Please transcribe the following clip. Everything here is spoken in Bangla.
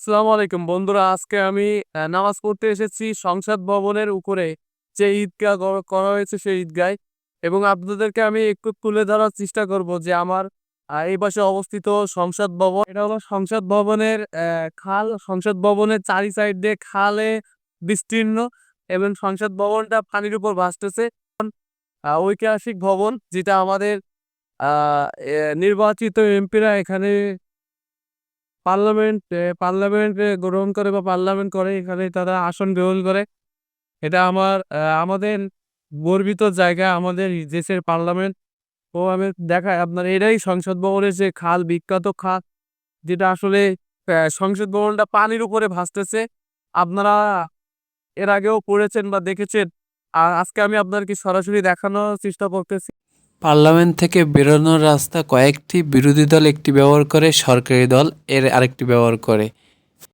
আসসালামু আলাইকুম। বন্ধুরা, আজকে আমি নামাজ পড়তে এসেছি সংসদ ভবনের উপরে। যে ঈদগাহ করা হয়েছে সেই ঈদগায় এবং আপনাদেরকে আমি একটু তুলে ধরার চেষ্টা করব যে আমার এই পাশে অবস্থিত সংসদ ভবন। এটা হলো সংসদ ভবনের খাল। সংসদ ভবনের চারি সাইড দিয়ে খালে বিস্তীর্ণ এবং সংসদ ভবনটা পানির উপর ভাসতেছে। ঐতিহাসিক ভবন যেটা আমাদের নির্বাচিত এমপিরা এখানে পার্লামেন্ট পার্লামেন্ট গ্রহণ করে বা পার্লামেন্ট করে, এখানে তারা আসন গ্রহণ করে। এটা আমার আমাদের গর্বিত জায়গা, আমাদের দেশের পার্লামেন্ট। ও আমি দেখায় আপনার, এটাই সংসদ ভবনের যে খাল, বিখ্যাত খাল, যেটা আসলে সংসদ ভবনটা পানির উপরে ভাসতেছে। আপনারা এর আগেও পড়েছেন বা দেখেছেন। আজকে আমি আপনার কি সরাসরি দেখানোর চেষ্টা করতেছি। পার্লামেন্ট থেকে বেরোনোর রাস্তা কয়েকটি বিরোধী দল একটি ব্যবহার করে, সরকারি দল এর আরেকটি ব্যবহার করে।